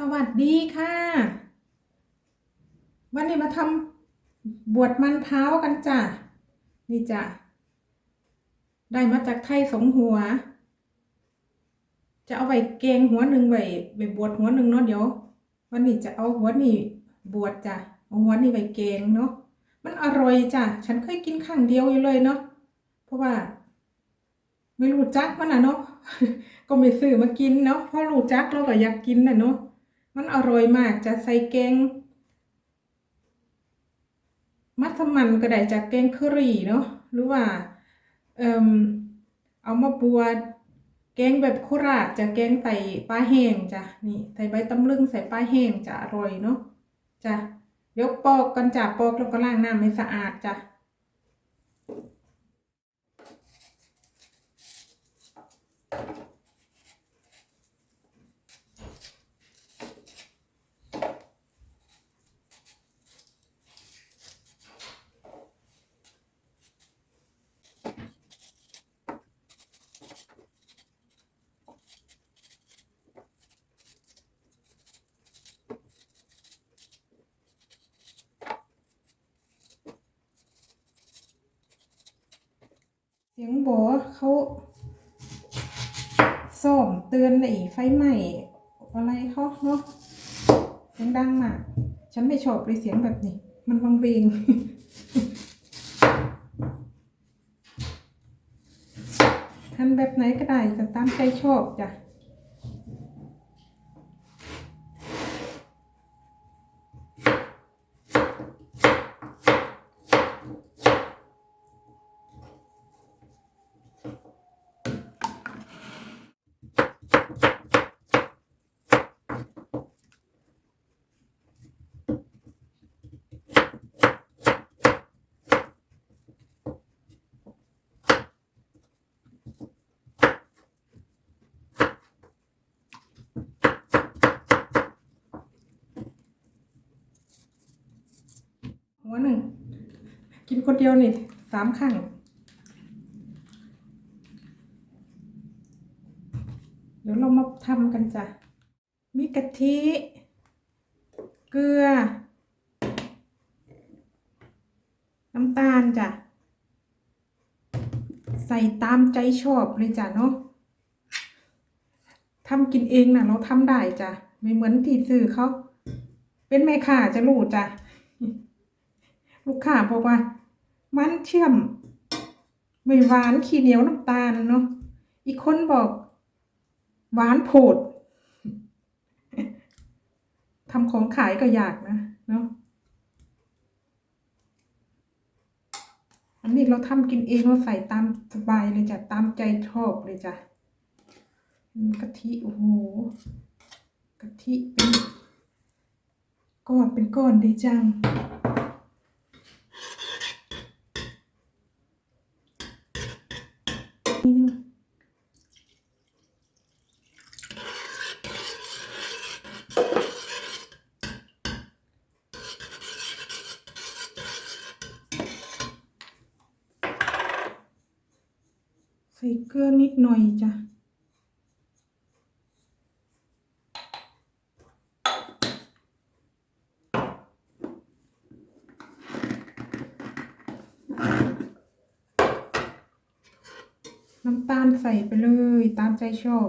สวัสดีค่ะ วันนี้มาทำบวชมันเท้ากันจ้ะ นี่จ้ะ ได้มาจากไทยสงหัว จะเอาไว้เกงหัวหนึ่งไว้ไว้บวชหัวหนึ่งเนาะเดี๋ยว วันนี้จะเอาหัวนี่บวชจ้ะเอาหัวนี่ไว้เกงเนาะ มันอร่อยจ้ะ ฉันเคยกินครั้งเดียวอยู่เลยเนาะ เพราะว่า ไม่รู้จักมันอะเนาะ ก็ไม่ซื้อมากินเนาะ เพราะรู้จักเราก็อยากกินน่ะเนาะ มันอร่อยมากจะใส่แกง มัสมั่นก็ได้จากแกงเครี่เนาะหรือว่าเอ่มเอามาบวชแกงแบบโคราชจะแกงใส่ปลาแห้งจ้ะนี่ใส่ใบตำลึงใส่ปลาแห้งจะอร่อยเนาะจ้ะเดี๋ยวปอกกันจ้ะปอกแล้วก็ล้างน้ำให้สะอาดจ้ะ สียงโบเขาส่งเตือนไอ้ไฟไหม้อะไรเขาเนาะเสียงดังมากฉันไม่ชอบเลยเสียงแบบนี้ มันวังเวงทันแบบไหนก็ได้จะตามใจชอบจ้ะ หัวหนึ่ง กิน คนเดียวนี่สามครั้งเดี๋ยวเรามาทำกันจ้ะ มีกะทิ เกลือ น้ำตาลจ้ะ ใส่ตามใจชอบเลยจ้ะเนาะทำกินเองนะเราทำได้จ้ะ ไม่เหมือนที่ซื้อเขา เป็นแม่ค้าจะรู้จ้ะ ลูกค้าบอกว่า มันเชื่อมไม่หวานขี้เหนียวน้ำตาลเนาะอีกคนบอกหวานโผดทำของขายก็ยากนะเนาะอันนี้เราทำกินเองเราใส่ตามสบายเลยจ้ะตามใจชอบเลยจ้ะกะทิโอ้โหกะทิเป็นก้อนเป็นก้อนดีจัง ใส่เกลือนิดหน่อยจ้ะน้ำตาลใส่ไปเลยตามใจชอบ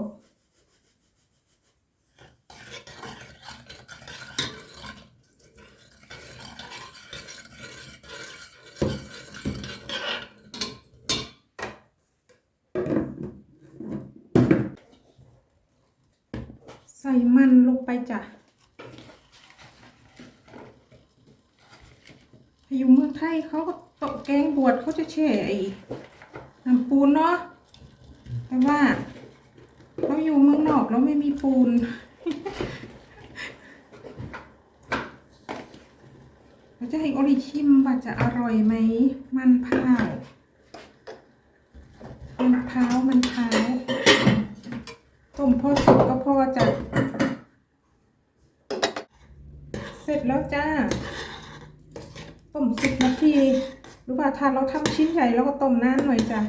ใส่มันลงไปจ้ะอยู่เมืองไทยเขาก็ตกแกงบวชเขาจะแช่ไอ้น้ำปูนเนาะแต่ว่า เราอยู่เมืองนอกเราไม่มีปูน เราจะให้โอริชิมว่าจะอร่อยไหม มันพร้าวมันพร้าวมันพร้าวต้มพอสุกก็พอจะ เสร็ จแล้วจ้า ต้มสิบนาที หรือว่าถ้าเราทำชิ้นใหญ่เราก็ต้มนานหน่อยจ้ะ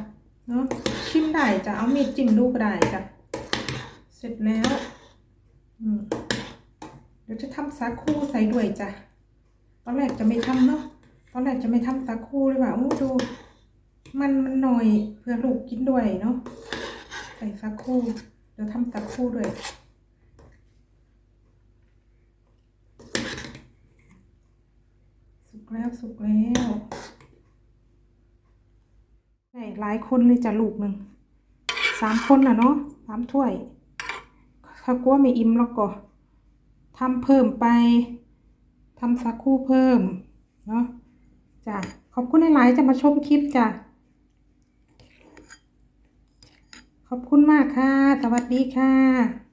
เนาะชิมได้จ้ะ เอามีดจิ้มดูก็ได้จ้ะ เสร็จแล้วอืมดี๋ยวจะทำสาคูใส่ด้วยจ้ะ ตอนแรกจะไม่ทำเนาะ ตอนแรกจะไม่ทำสาคูเลยว่าโอ้ดู มันมันหน่อยเพื่อลูกกินด้วยเนาะ ใส่สาคูเดี๋ยวทำสาคูด้วย สุกแล้วสุกแล้วได้หลายคนเลยจะลูกหนึ่งสามคนน่ะเนาะสามถ้วยถ้ากลัวไม่อิ่มแล้วก็ทำเพิ่มไปทำสักคู่เพิ่มเนาะจ้ะขอบคุณหลายๆจะมาชมคลิปจ้ะขอบคุณมากค่ะ สวัสดีค่ะ